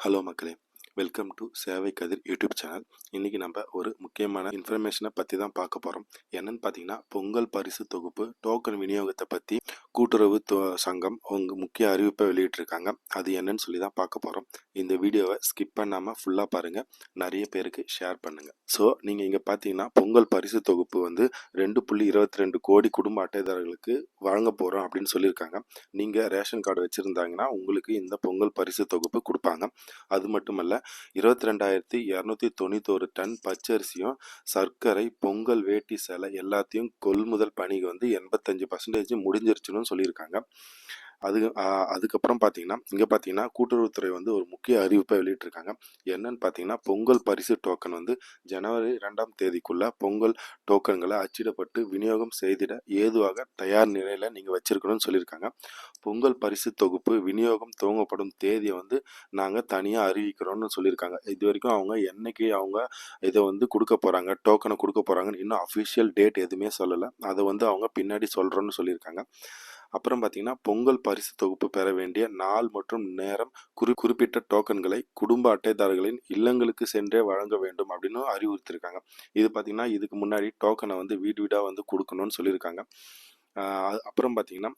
Hello மக்களே. Welcome to சேவை கதிர் YouTube channel இன்றைக்கி நம்ம ஒரு முக்கியமான இன்ஃபர்மேஷனை பற்றி தான் பார்க்க போகிறோம் என்னன்னு பார்த்தீங்கன்னா பொங்கல் பரிசு தொகுப்பு டோக்கன் விநியோகத்தை பற்றி கூட்டுறவு சங்கம் உங்க முக்கிய அறிவிப்பை வெளியிட்டிருக்காங்க. அது என்னன்னு சொல்லி தான் பார்க்க போகிறோம் இந்த வீடியோவை ஸ்கிப் பண்ணாமல் ஃபுல்லாக பாருங்கள் நிறைய பேருக்கு ஷேர் பண்ணுங்கள் ஸோ நீங்கள் இங்கே பார்த்தீங்கன்னா பொங்கல் பரிசு தொகுப்பு வந்து ரெண்டு புள்ளி இருபத்தி ரெண்டு கோடி குடும்ப அட்டைதாரர்களுக்கு வழங்க போகிறோம் அப்படின்னு சொல்லியிருக்காங்க. நீங்கள் ரேஷன் கார்டு வச்சுருந்தாங்கன்னா உங்களுக்கு இந்த பொங்கல் பரிசு தொகுப்பு கொடுப்பாங்க. அது மட்டுமல்ல இருபத்தி ரெண்டாயிரத்தி இரநூத்தி தொண்ணூத்தோரு டன் பச்சரிசியும் சர்க்கரை பொங்கல் வேட்டி சேலை எல்லாத்தையும் கொள்முதல் பணி வந்து எண்பத்தஞ்சு பர்சன்டேஜ் முடிஞ்சிருச்சுன்னு சொல்லியிருக்காங்க. அது அதுக்கப்புறம் பார்த்தீங்கன்னா இங்கே பார்த்தீங்கன்னா கூட்டுறவுத்துறை வந்து ஒரு முக்கிய அறிவிப்பை வெளியிட்டிருக்காங்க. என்னன்னு பார்த்தீங்கன்னா பொங்கல் பரிசு டோக்கன் வந்து ஜனவரி ரெண்டாம் தேதிக்குள்ள பொங்கல் டோக்கன்களை அச்சிடப்பட்டு விநியோகம் செய்திட ஏதுவாக தயார் நிலையில் நீங்கள் வச்சிருக்கணும்னு சொல்லியிருக்காங்க. பொங்கல் பரிசு தொகுப்பு விநியோகம் துவங்கப்படும் தேதியை வந்து நாங்கள் தனியாக அறிவிக்கிறோம்னு சொல்லியிருக்காங்க. இது வரைக்கும் அவங்க என்னைக்கு அவங்க இதை வந்து கொடுக்க போகிறாங்க டோக்கனை கொடுக்க போகிறாங்கன்னு இன்னும் அஃபிஷியல் டேட் எதுவுமே சொல்லலை. அதை வந்து அவங்க பின்னாடி சொல்கிறோன்னு சொல்லியிருக்காங்க. அப்புறம் பார்த்தீங்கன்னா பொங்கல் பரிசு தொகுப்பு பெற வேண்டிய நாள் மற்றும் நேரம் குறி குறிப்பிட்ட டோக்கன்களை குடும்ப அட்டைதாரர்களின் இல்லங்களுக்கு சென்றே வழங்க வேண்டும் அப்படின்னு அறிவுறுத்திருக்காங்க. இது பார்த்தீங்கன்னா இதுக்கு முன்னாடி டோக்கனை வந்து வீடு வீடாக வந்து கொடுக்கணும்னு சொல்லியிருக்காங்க. அப்புறம் பார்த்தீங்கன்னா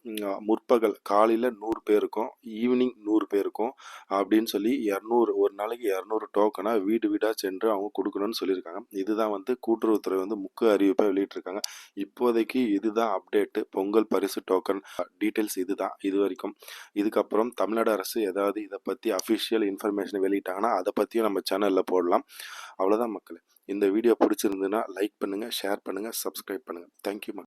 முற்பகல் காலையில் நூறு பேருக்கும் ஈவினிங் நூறு போயிருக்கோம் அப்படின்னு சொல்லி இரநூறு ஒரு நாளைக்கு இரநூறு டோக்கனாக வீடு வீடாக சென்று அவங்க கொடுக்கணும்னு சொல்லியிருக்காங்க. இதுதான் வந்து கூட்டுறவுத்துறை வந்து முக்கிய அறிவிப்பை வெளியிட்டிருக்காங்க. இப்போதைக்கு இதுதான் அப்டேட்டு பொங்கல் பரிசு டோக்கன் டீட்டெயில்ஸ் இதுதான் இது வரைக்கும். இதுக்கப்புறம் தமிழ்நாடு அரசு ஏதாவது இதை பற்றி அஃபிஷியல் இன்ஃபர்மேஷன் வெளியிட்டாங்கன்னா அதை பற்றியும் நம்ம சேனலில் போடலாம். அவ்வளோதான் மக்கள். இந்த வீடியோ பிடிச்சிருந்துன்னா லைக் பண்ணுங்கள் ஷேர் பண்ணுங்கள் சப்ஸ்கிரைப் பண்ணுங்கள் தேங்க்யூ மக்கள்.